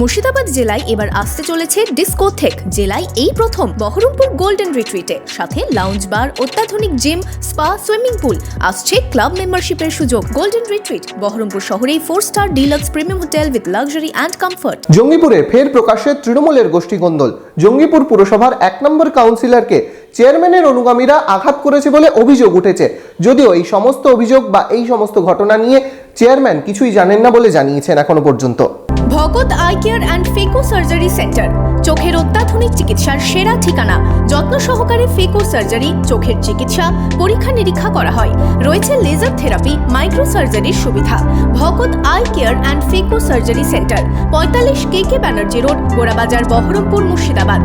মুর্শিদাবাদ জেলায় এবার আসতে চলেছে ডিস্কোথেক জেলায় এই প্রথম বহরমপুর গোল্ডেন রিট্রিটে। সাথে লাউঞ্জ বার অত্যাধুনিক জিম স্পা সুইমিং পুল আসছে ক্লাব মেম্বারশিপের সুযোগ। গোল্ডেন রিট্রিট, বহরমপুর শহরেই four star deluxe premium hotel with luxury and comfort জঙ্গিপুরে ফের প্রকাশ্যে তৃণমূলের গোষ্ঠীকন্দল জঙ্গিপুর পুরসভার এক নম্বর কাউন্সিলরকে চেয়ারম্যানের অনুগামীরা আঘাত করেছে বলে অভিযোগ উঠেছে। যদিও এই সমস্ত অভিযোগ বা এই সমস্ত ঘটনা নিয়ে চেয়ারম্যান কিছুই জানেন না বলে জানিয়েছেন এখনও পর্যন্ত। Bhagat eye care and phaco surgery centre চোখের অত্যাধুনিক চিকিৎসার সেরা ঠিকানা। যত্ন সহকারে ফেকো সার্জারি চোখের চিকিৎসা, পরীক্ষা নিরীক্ষা করা হয়। রয়েছে লেজার থেরাপি মাইক্রো সার্জারির সুবিধা। Bhagat eye care and phaco surgery centre পঁয়তাল্লিশ K K Banerjee road, Gorabazar, Baharampur, Murshidabad.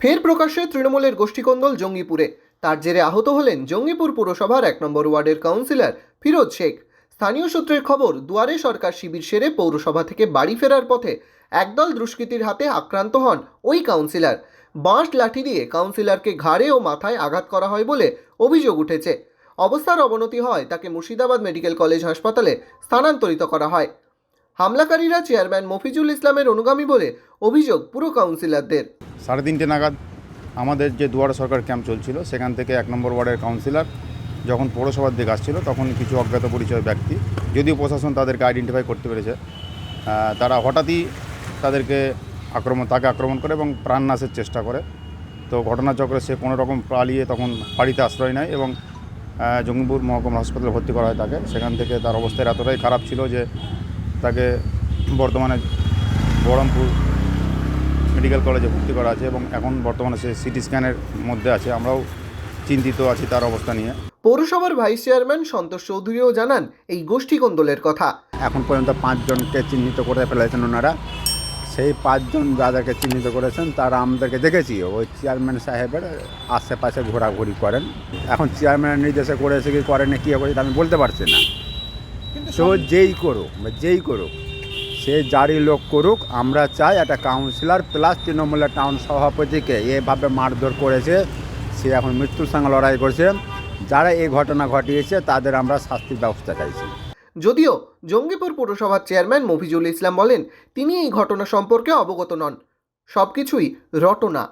ফের প্রকাশ্যে তৃণমূলের গোষ্ঠীকন্দল জঙ্গিপুরে। তার জেরে আহত হলেন জঙ্গিপুর পুরসভার এক নম্বর ওয়ার্ডের কাউন্সিলর ফিরোজ শেখ। স্থানীয় সূত্রের খবর, দুয়ারে সরকার শিবির সেরে পৌরসভা থেকে বাড়ি ফেরার পথে একদল দুষ্কৃতীর হাতে আক্রান্ত হন ওই কাউন্সিলর। বাঁশ লাঠি দিয়ে কাউন্সিলরকে ঘাড়ে ও মাথায় আঘাত করা হয় বলে অভিযোগ উঠেছে। অবস্থার অবনতি হয় তাকে মুর্শিদাবাদ মেডিকেল কলেজ হাসপাতালে স্থানান্তরিত করা হয়। হামলাকারীরা চেয়ারম্যান মফিজুল ইসলামের অনুগামী বলে অভিযোগ পুরো কাউন্সিলরদের। সাড়ে তিনটে নাগাদ আমাদের যে দুয়ার সরকার ক্যাম্প চলছিল, সেখান থেকে এক নম্বর ওয়ার্ডের কাউন্সিলর যখন পৌরসভার দিকে আসছিল, তখন কিছু অজ্ঞাত পরিচয় ব্যক্তি, যদিও প্রশাসন তাদেরকে আইডেন্টিফাই করতে পেরেছে তারা হঠাৎই তাদেরকে আক্রমণ, তাকে আক্রমণ করে এবং প্রাণনাশের চেষ্টা করে। তো ঘটনাচক্রে সে কোনো রকম পালিয়ে তখন বাড়িতে আশ্রয় নেয় এবং জঙ্গিপুর মহকুমা হাসপাতালে ভর্তি করা হয় তাকে। সেখান থেকে তার অবস্থা এতটাই খারাপ ছিল যে তাকে বর্তমানে বহরমপুর মেডিকেল কলেজে ভর্তি করা আছে এবং এখন বর্তমানে সে সিটি স্ক্যানের মধ্যে আছে। আমরাও চিন্তিত আছি তার অবস্থা নিয়ে। পৌরসভার ভাইস চেয়ারম্যান সন্তোষ চৌধুরীও জানান এই গোষ্ঠী কোন্দলের কথা। এখন পর্যন্ত পাঁচজনকে চিহ্নিত করে ফেলেছেন ওনারা। সেই পাঁচজন যাদেরকে চিহ্নিত করেছেন তারা আমাদেরকে দেখেছি। ওই চেয়ারম্যান সাহেবের আশেপাশে ঘোরাঘুরি করেন। এখন চেয়ারম্যানের নির্দেশে করেছে কি করেনি কী করেছে আমি বলতে পারছি না। তো যেই করুক বা যেই করুক সে জারি লোক করুক আমরা চাই একটা কাউন্সিলর প্লাস তৃণমূলের টাউন সভাপতিকে এভাবে মারধর করেছে। সে এখন মৃত্যুর সঙ্গে লড়াই করছে। যারা এই ঘটনা ঘটিয়েছে, তাদের আমরা শাস্তির ব্যবস্থা চাইছি। যদিও জঙ্গিপুর পৌরসভার চেয়ারম্যান মফিজুল ইসলাম বলেন, তিনি এই ঘটনা সম্পর্কে অবগত নন। সবকিছুই রটনা।